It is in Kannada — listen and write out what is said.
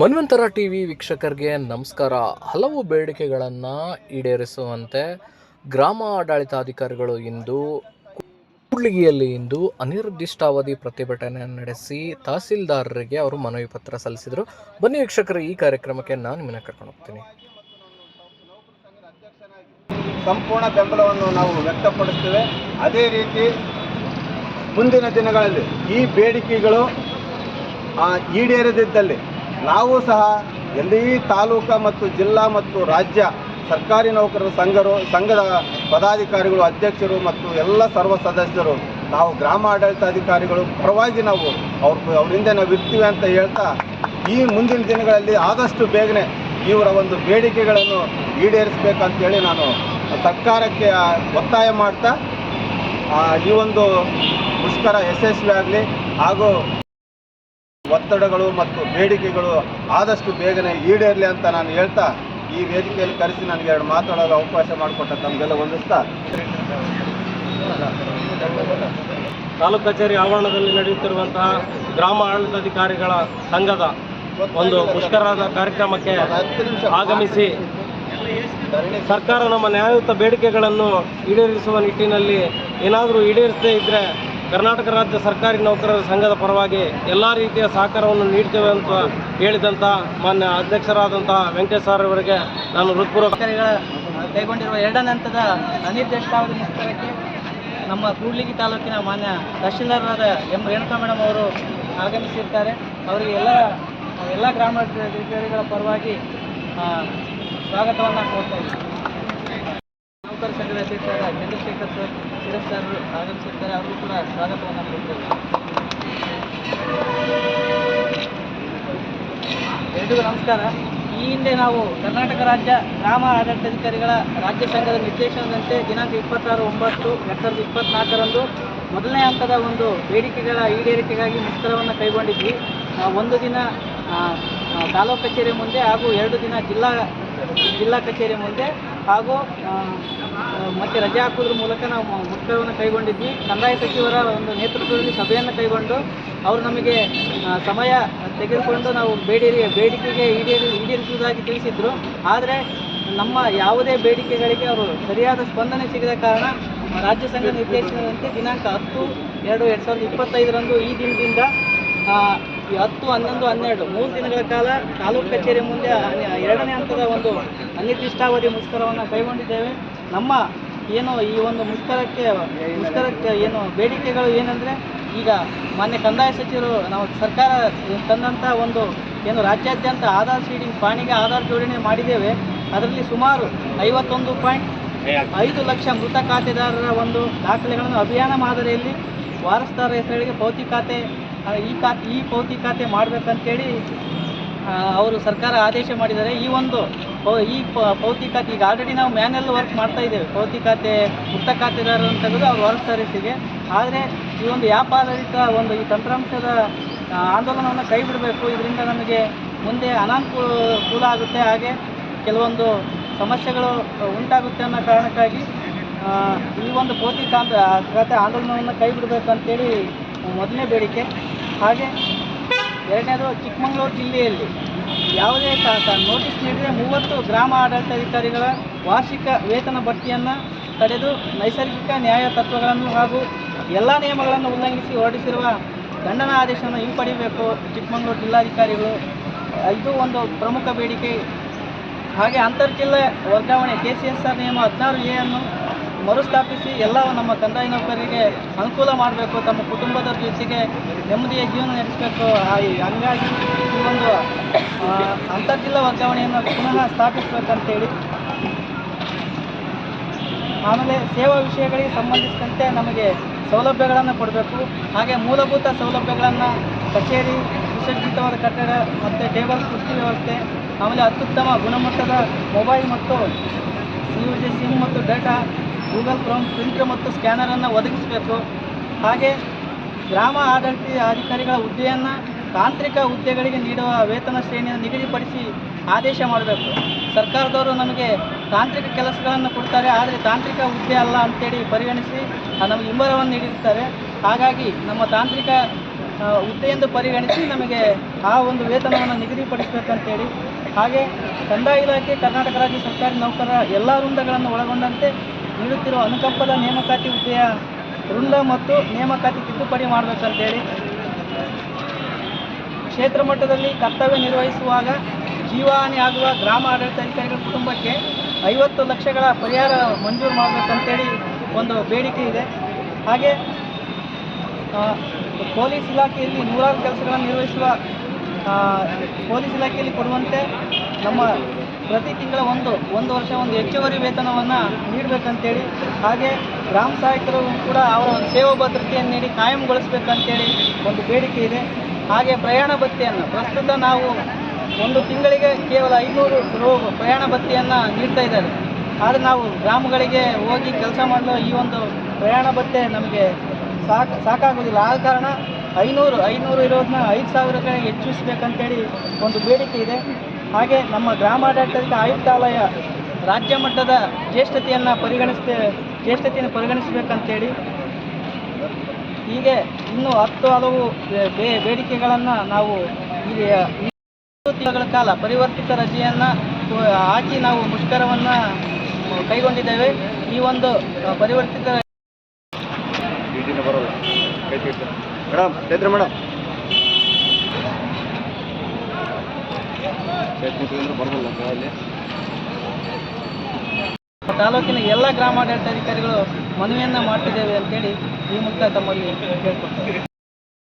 ಮನ್ವಂತರ ಟಿ ವಿ ವೀಕ್ಷಕರಿಗೆ ನಮಸ್ಕಾರ. ಹಲವು ಬೇಡಿಕೆಗಳನ್ನು ಈಡೇರಿಸುವಂತೆ ಗ್ರಾಮ ಆಡಳಿತಾಧಿಕಾರಿಗಳು ಇಂದು ಕೂಡ್ಲಿಗಿಯಲ್ಲಿ ಇಂದು ಅನಿರ್ದಿಷ್ಟಾವಧಿ ಪ್ರತಿಭಟನೆ ನಡೆಸಿ ತಹಸೀಲ್ದಾರರಿಗೆ ಅವರು ಮನವಿ ಪತ್ರ ಸಲ್ಲಿಸಿದರು. ಬನ್ನಿ ವೀಕ್ಷಕರು, ಈ ಕಾರ್ಯಕ್ರಮಕ್ಕೆ ನಾನು ನಿಮ್ಮನ್ನ ಕರ್ಕೊಂಡು ಹೋಗ್ತೀನಿ. ಸಂಪೂರ್ಣ ಬೆಂಬಲವನ್ನು ನಾವು ವ್ಯಕ್ತಪಡಿಸ್ತೇವೆ. ಅದೇ ರೀತಿ ಮುಂದಿನ ದಿನಗಳಲ್ಲಿ ಈ ಬೇಡಿಕೆಗಳು ಈಡೇರದಿದ್ದಲ್ಲಿ ನಾವು ಸಹ ಎಲ್ಲಿ ತಾಲೂಕು ಮತ್ತು ಜಿಲ್ಲಾ ಮತ್ತು ರಾಜ್ಯ ಸರ್ಕಾರಿ ನೌಕರರ ಸಂಘರು, ಸಂಘದ ಪದಾಧಿಕಾರಿಗಳು, ಅಧ್ಯಕ್ಷರು ಮತ್ತು ಎಲ್ಲ ಸರ್ವ ಸದಸ್ಯರು, ನಾವು ಗ್ರಾಮ ಆಡಳಿತಾಧಿಕಾರಿಗಳು ಪರವಾಗಿ ನಾವು ಅವ್ರ ಅವರಿಂದ ನಾವು ಇರ್ತೀವಿ ಅಂತ ಹೇಳ್ತಾ ಈ ಮುಂದಿನ ದಿನಗಳಲ್ಲಿ ಆದಷ್ಟು ಬೇಗನೆ ಇವರ ಒಂದು ಬೇಡಿಕೆಗಳನ್ನು ಈಡೇರಿಸಬೇಕಂತೇಳಿ ನಾನು ಸರ್ಕಾರಕ್ಕೆ ಒತ್ತಾಯ ಮಾಡ್ತಾ ಈ ಒಂದು ಮುಷ್ಕರ ಯಶಸ್ವಿ ಆಗಲಿ ಹಾಗೂ ಒತ್ತಡಗಳು ಮತ್ತು ಬೇಡಿಕೆಗಳು ಆದಷ್ಟು ಬೇಗನೆ ಈಡೇರಲಿ ಅಂತ ನಾನು ಹೇಳ್ತಾ ಈ ವೇದಿಕೆಯಲ್ಲಿ ಕರೆಸಿ ನನಗೆ ಎರಡು ಮಾತಾಡಲು ಅವಕಾಶ ಮಾಡಿಕೊಟ್ಟ ತಮಗೆಲ್ಲ ಹೊಂದಿಸ್ತಾ ತಾಲೂಕು ಕಚೇರಿ ಆವರಣದಲ್ಲಿ ನಡೆಯುತ್ತಿರುವಂತಹ ಗ್ರಾಮ ಆಡಳಿತಾಧಿಕಾರಿಗಳ ಸಂಘದ ಒಂದು ಮುಷ್ಕರದ ಕಾರ್ಯಕ್ರಮಕ್ಕೆ ಆಗಮಿಸಿ ಸರ್ಕಾರ ನಮ್ಮ ನ್ಯಾಯಯುತ ಬೇಡಿಕೆಗಳನ್ನು ಈಡೇರಿಸುವ ನಿಟ್ಟಿನಲ್ಲಿ ಏನಾದರೂ ಈಡೇರಿಸದೇ ಇದ್ದರೆ ಕರ್ನಾಟಕ ರಾಜ್ಯ ಸರ್ಕಾರಿ ನೌಕರರ ಸಂಘದ ಪರವಾಗಿ ಎಲ್ಲ ರೀತಿಯ ಸಹಕಾರವನ್ನು ನೀಡ್ತೇವೆ ಅಂತ ಹೇಳಿದಂಥ ಮಾನ್ಯ ಅಧ್ಯಕ್ಷರಾದಂಥ ವೆಂಕಟೇಶ್ ಸರ್ ಅವರಿಗೆ ನಾನು ಹೃತ್ಪೂರ್ವಕ ಕೈಗೊಂಡಿರುವ ಎರಡನೇ ಹಂತದ ಅನಿರ್ದಿಷ್ಟಾವಧಿ ಮುಷ್ಕರಕ್ಕೆ ನಮ್ಮ ಕೂಡ್ಲಿಗಿ ತಾಲೂಕಿನ ಮಾನ್ಯ ತಹಶೀಲ್ದಾರರಾದ ಎಂ ರೇಣುಕಾ ಮೇಡಮ್ ಅವರು ಆಗಮಿಸಿರ್ತಾರೆ. ಅವರಿಗೆ ಎಲ್ಲ ಎಲ್ಲ ಗ್ರಾಮ ಅಧಿಕಾರಿಗಳ ಪರವಾಗಿ ಸ್ವಾಗತವನ್ನು ಕೋರ್ತಾ ಇದ್ದೀವಿ ನೌಕರ ಸಂಘದ ಅಧ್ಯಕ್ಷರಾದ ಚಂದ್ರಶೇಖರ್ ಸರ್ ಸರ್ ಆಗಮಿಸಿದ್ದಾರೆ ಅವ್ರಿಗೂ ಕೂಡ ಸ್ವಾಗತವನ್ನು ಕೊಡ್ತೇವೆ ಎಲ್ರಿಗೂ ನಮಸ್ಕಾರ. ಈ ಹಿಂದೆ ನಾವು ಕರ್ನಾಟಕ ರಾಜ್ಯ ಗ್ರಾಮ ಆಡಳಿತಾಧಿಕಾರಿಗಳ ರಾಜ್ಯ ಸಂಘದ ನಿರ್ದೇಶನದಂತೆ ದಿನಾಂಕ ಇಪ್ಪತ್ತಾರು ಒಂಬತ್ತು ಎರಡ್ ಸಾವಿರದ ಇಪ್ಪತ್ನಾಲ್ಕರಂದು ಮೊದಲನೇ ಹಂತದ ಒಂದು ಬೇಡಿಕೆಗಳ ಈಡೇರಿಕೆಗಾಗಿ ಮುಷ್ಕರವನ್ನು ಕೈಗೊಂಡಿದ್ವಿ. ಒಂದು ದಿನ ತಾಲೂಕು ಕಚೇರಿ ಮುಂದೆ ಹಾಗೂ ಎರಡು ದಿನ ಜಿಲ್ಲಾ ಜಿಲ್ಲಾ ಕಚೇರಿ ಮುಂದೆ ಹಾಗೂ ಮತ್ತೆ ರಜೆ ಹಾಕೋದ್ರ ಮೂಲಕ ನಾವು ಮುಷ್ಕರವನ್ನು ಕೈಗೊಂಡಿದ್ವಿ. ಕಂದಾಯ ಸಚಿವರ ಒಂದು ನೇತೃತ್ವದಲ್ಲಿ ಸಭೆಯನ್ನು ಕೈಗೊಂಡು ಅವರು ನಮಗೆ ಸಮಯ ತೆಗೆದುಕೊಂಡು ನಾವು ಬೇಡಿರಿ, ಬೇಡಿಕೆಗೆ ಈಡೇರಿ, ಈಡೇರಿಸುವುದಾಗಿ ತಿಳಿಸಿದ್ರು. ಆದರೆ ನಮ್ಮ ಯಾವುದೇ ಬೇಡಿಕೆಗಳಿಗೆ ಅವರು ಸರಿಯಾದ ಸ್ಪಂದನೆ ಸಿಗದ ಕಾರಣ ರಾಜ್ಯ ಸಂಘ ನಿರ್ದೇಶನದಂತೆ ದಿನಾಂಕ ಹತ್ತು ಎರಡು ಎರಡು ಸಾವಿರದ ಇಪ್ಪತ್ತೈದರಂದು ಈ ದಿನದಿಂದ ಈ ಹತ್ತು, ಹನ್ನೊಂದು, ಹನ್ನೆರಡು. ಮೂರು ದಿನಗಳ ಕಾಲ ತಾಲೂಕು ಕಚೇರಿ ಮುಂದೆ ಎರಡನೇ ಹಂತದ ಒಂದು ಅನಿರ್ದಿಷ್ಟಾವಧಿ ಮುಷ್ಕರವನ್ನು ಕೈಗೊಂಡಿದ್ದೇವೆ. ನಮ್ಮ ಏನು ಈ ಒಂದು ಮುಷ್ಕರಕ್ಕೆ ಮುಷ್ಕರಕ್ಕೆ ಏನು ಬೇಡಿಕೆಗಳು ಏನಂದರೆ, ಈಗ ಮಾನ್ಯ ಕಂದಾಯ ಸಚಿವರು ನಾವು ಸರ್ಕಾರ ತಂದಂಥ ಒಂದು ಏನು ರಾಜ್ಯಾದ್ಯಂತ ಆಧಾರ್ ಸೀಡಿಂಗ್ ಪಾಣಿಗೆ ಆಧಾರ್ ಜೋಡಣೆ ಮಾಡಿದ್ದೇವೆ. ಅದರಲ್ಲಿ ಸುಮಾರು ಐವತ್ತೊಂದು ಪಾಯಿಂಟ್ ಐದು ಲಕ್ಷ ಮೃತ ಖಾತೆದಾರರ ಒಂದು ದಾಖಲೆಗಳನ್ನು ಅಭಿಯಾನ ಮಾದರಿಯಲ್ಲಿ ವಾರಸ್ದಾರ ಹೆಸರಿಗೆ ಪೌತಿ ಖಾತೆ ಈ ಖಾತೆ ಈ ಪೌತಿ ಖಾತೆ ಮಾಡಬೇಕಂತೇಳಿ ಅವರು ಸರ್ಕಾರ ಆದೇಶ ಮಾಡಿದ್ದಾರೆ. ಈ ಒಂದು ಈ ಪೌತಿ ಖಾತೆ, ಈಗ ಆಲ್ರೆಡಿ ನಾವು ಮ್ಯಾನ್ಯಲ್ ವರ್ಕ್ ಮಾಡ್ತಾ ಇದ್ದೇವೆ. ಪೌತಿ ಖಾತೆ ಮುಕ್ತ ಖಾತೆದಾರರು ತೆಗೆದು ಅವ್ರ ವರ್ಕ್ ಸರ್ವಿಸಿಗೆ ಆದರೆ ಈ ಒಂದು ವ್ಯಾಪಾರಿಕ ಒಂದು ಈ ತಂತ್ರಾಂಶದ ಆಂದೋಲನವನ್ನು ಕೈ ಬಿಡಬೇಕು. ಇದರಿಂದ ನಮಗೆ ಮುಂದೆ ಅನಾನುಕೂಲ ಆಗುತ್ತೆ. ಹಾಗೆ ಕೆಲವೊಂದು ಸಮಸ್ಯೆಗಳು ಉಂಟಾಗುತ್ತೆ ಅನ್ನೋ ಕಾರಣಕ್ಕಾಗಿ ಈ ಒಂದು ಪೌತಿ ಖಾತೆ ಆಂದೋಲನವನ್ನು ಕೈ ಬಿಡಬೇಕು ಅಂತೇಳಿ ಮೊದಲನೇ ಬೇಡಿಕೆ. ಹಾಗೆ ಎರಡನೇದು ಚಿಕ್ಕಮಗಳೂರು ಜಿಲ್ಲೆಯಲ್ಲಿ ಯಾವುದೇ ನೋಟಿಸ್ ನೀಡಿದರೆ ಮೂವತ್ತು ಗ್ರಾಮ ಆಡಳಿತಾಧಿಕಾರಿಗಳ ವಾರ್ಷಿಕ ವೇತನ ಬಡ್ತಿಯನ್ನು ತಡೆದು ನೈಸರ್ಗಿಕ ನ್ಯಾಯ ತತ್ವಗಳನ್ನು ಹಾಗೂ ಎಲ್ಲ ನಿಯಮಗಳನ್ನು ಉಲ್ಲಂಘಿಸಿ ಹೊರಡಿಸಿರುವ ದಂಡನ ಆದೇಶವನ್ನು ಹಿಂಪಡಿಬೇಕು ಚಿಕ್ಕಮಗಳೂರು ಜಿಲ್ಲಾಧಿಕಾರಿಗಳು ಇದು ಒಂದು ಪ್ರಮುಖ ಬೇಡಿಕೆ. ಹಾಗೆ ಅಂತರ್ಜಿಲ್ಲೆ ವರ್ಗಾವಣೆ ಕೆ ಸಿ ಎಸ್ ಆರ್ ನಿಯಮ ಹದಿನಾರು ಎ ಅನ್ನು ಮರುಸ್ಥಾಪಿಸಿ ಎಲ್ಲ ನಮ್ಮ ಕಂದಾಯ ನೌಕರರಿಗೆ ಅನುಕೂಲ ಮಾಡಬೇಕು, ತಮ್ಮ ಕುಟುಂಬದ ಜೊತೆಗೆ ನೆಮ್ಮದಿಯ ಜೀವನ ನಡೆಸಬೇಕು. ಹಂಗಾಗಿ ಈ ಒಂದು ಅಂತರ್ಜಿಲ್ಲಾ ವರ್ಗಾವಣೆಯನ್ನು ಪುನಃ ಸ್ಥಾಪಿಸಬೇಕಂತೇಳಿ. ಆಮೇಲೆ ಸೇವಾ ವಿಷಯಗಳಿಗೆ ಸಂಬಂಧಿಸಿದಂತೆ ನಮಗೆ ಸೌಲಭ್ಯಗಳನ್ನು ಕೊಡಬೇಕು. ಹಾಗೆ ಮೂಲಭೂತ ಸೌಲಭ್ಯಗಳನ್ನು ಕಚೇರಿ ಸುಸಜ್ಜಿತವಾದ ಕಟ್ಟಡ ಮತ್ತು ಟೇಬಲ್, ಕುರ್ಚಿ ವ್ಯವಸ್ಥೆ, ಆಮೇಲೆ ಅತ್ಯುತ್ತಮ ಗುಣಮಟ್ಟದ ಮೊಬೈಲ್ ಮತ್ತು ಯು ಸಿಮ್ ಮತ್ತು ಡೇಟಾ ಗೂಗಲ್ ಕ್ರೋಮ್ ಪ್ರಿಂಟರ್ ಮತ್ತು ಸ್ಕ್ಯಾನರನ್ನು ಒದಗಿಸಬೇಕು. ಹಾಗೆ ಗ್ರಾಮ ಆಡಳಿತ ಅಧಿಕಾರಿಗಳ ಹುದ್ದೆಯನ್ನು ತಾಂತ್ರಿಕ ಹುದ್ದೆಗಳಿಗೆ ನೀಡುವ ವೇತನ ಶ್ರೇಣಿಯನ್ನು ನಿಗದಿಪಡಿಸಿ ಆದೇಶ ಮಾಡಬೇಕು. ಸರ್ಕಾರದವರು ನಮಗೆ ತಾಂತ್ರಿಕ ಕೆಲಸಗಳನ್ನು ಕೊಡ್ತಾರೆ, ಆದರೆ ತಾಂತ್ರಿಕ ಹುದ್ದೆ ಅಲ್ಲ ಅಂತೇಳಿ ಪರಿಗಣಿಸಿ ನಮಗೆ ಹಿಂಬರವನ್ನು ನೀಡಿರ್ತಾರೆ ಹಾಗಾಗಿ ನಮ್ಮ ತಾಂತ್ರಿಕ ಹುದ್ದೆ ಹುದ್ದೆಯೆಂದು ಪರಿಗಣಿಸಿ ನಮಗೆ ಆ ಒಂದು ವೇತನವನ್ನು ನಿಗದಿಪಡಿಸಬೇಕಂತೇಳಿ ಹಾಗೆ ಕಂದಾಯ ಇಲಾಖೆ, ಕರ್ನಾಟಕ ರಾಜ್ಯ ಸರ್ಕಾರಿ ನೌಕರರ ಎಲ್ಲ ವೃಂದಗಳನ್ನು ಒಳಗೊಂಡಂತೆ ನೀಡುತ್ತಿರುವ ಅನುಕಂಪದ ನೇಮಕಾತಿ ಹುದ್ದೆಯ ವೃಂದ ಮತ್ತು ನೇಮಕಾತಿ ತಿದ್ದುಪಡಿ ಮಾಡಬೇಕಂತೇಳಿ ಕ್ಷೇತ್ರ ಮಟ್ಟದಲ್ಲಿ ಕರ್ತವ್ಯ ನಿರ್ವಹಿಸುವಾಗ ಜೀವಹಾನಿ ಆಗುವ ಗ್ರಾಮ ಆಡಳಿತಾಧಿಕಾರಿಗಳ ಕುಟುಂಬಕ್ಕೆ ಐವತ್ತು ಲಕ್ಷಗಳ ಪರಿಹಾರ ಮಂಜೂರು ಮಾಡಬೇಕಂತೇಳಿ ಒಂದು ಬೇಡಿಕೆ ಇದೆ. ಹಾಗೆ ಪೊಲೀಸ್ ಇಲಾಖೆಯಲ್ಲಿ ನೂರಾರು ಕೆಲಸಗಳನ್ನು ನಿರ್ವಹಿಸುವ ಪೊಲೀಸ್ ಇಲಾಖೆಯಲ್ಲಿ ಕೊಡುವಂತೆ ನಮ್ಮ ಪ್ರತಿ ತಿಂಗಳ ಒಂದು ಒಂದು ವರ್ಷ ಒಂದು ಹೆಚ್ಚುವರಿ ವೇತನವನ್ನು ನೀಡಬೇಕಂತೇಳಿ, ಹಾಗೆ ಗ್ರಾಮ ಸಹಾಯಕರು ಕೂಡ ಅವರ ಒಂದು ಸೇವಾ ಭದ್ರತೆಯನ್ನು ನೀಡಿ ಕಾಯಂಗೊಳಿಸ್ಬೇಕಂತೇಳಿ ಒಂದು ಬೇಡಿಕೆ ಇದೆ. ಹಾಗೆ ಪ್ರಯಾಣ ಭತ್ಯೆಯನ್ನು, ಪ್ರಸ್ತುತ ನಾವು ಒಂದು ತಿಂಗಳಿಗೆ ಕೇವಲ ಐನೂರು ರು ಪ್ರಯಾಣ ಭತ್ಯೆಯನ್ನು ನೀಡ್ತಾ ಇದ್ದಾರೆ. ಆದರೆ ನಾವು ಗ್ರಾಮಗಳಿಗೆ ಹೋಗಿ ಕೆಲಸ ಮಾಡಲು ಈ ಒಂದು ಪ್ರಯಾಣ ಭತ್ಯೆ ನಮಗೆ ಸಾಕು, ಸಾಕಾಗೋದಿಲ್ಲ. ಆದ ಕಾರಣ ಐನೂರು ಐನೂರು ಇರೋದನ್ನ ಐದು ಸಾವಿರಕ್ಕೆ ಹೆಚ್ಚಿಸ್ಬೇಕಂತೇಳಿ ಒಂದು ಬೇಡಿಕೆ ಇದೆ. ಹಾಗೆ ನಮ್ಮ ಗ್ರಾಮಾಡಳಿತ ಆಯುಕ್ತಾಲಯ ರಾಜ್ಯ ಮಟ್ಟದ ಜ್ಯೇಷ್ಠತೆಯನ್ನು ಪರಿಗಣಿಸ್ತೇ, ಜ್ಯೇಷ್ಠತೆಯನ್ನು ಪರಿಗಣಿಸಬೇಕಂತೇಳಿ ಹೀಗೆ ಇನ್ನೂ ಹತ್ತು ಹಲವು ಬೇಡಿಕೆಗಳನ್ನು ನಾವು ತಿಂಗಳ ಕಾಲ ಪರಿವರ್ತಿತ ರಜೆಯನ್ನು ಹಾಕಿ ನಾವು ಮುಷ್ಕರವನ್ನು ಕೈಗೊಂಡಿದ್ದೇವೆ. ಈ ಒಂದು ಪರಿವರ್ತಿತ ಮೇಡಮ್ ಮೇಡಮ್ ಬರೋಲ್ಲ ಅಲ್ಲಿ ತಾಲೂಕಿನ ಎಲ್ಲ ಗ್ರಾಮಾಡಳಿತಾಧಿಕಾರಿಗಳು ಮನವಿಯನ್ನು ಮಾಡ್ತಿದ್ದೇವೆ ಅಂತೇಳಿ ಈ ಮೂಲಕ ತಮ್ಮಲ್ಲಿ ಕೇಳ್ಕೊಳ್ತೇವೆ.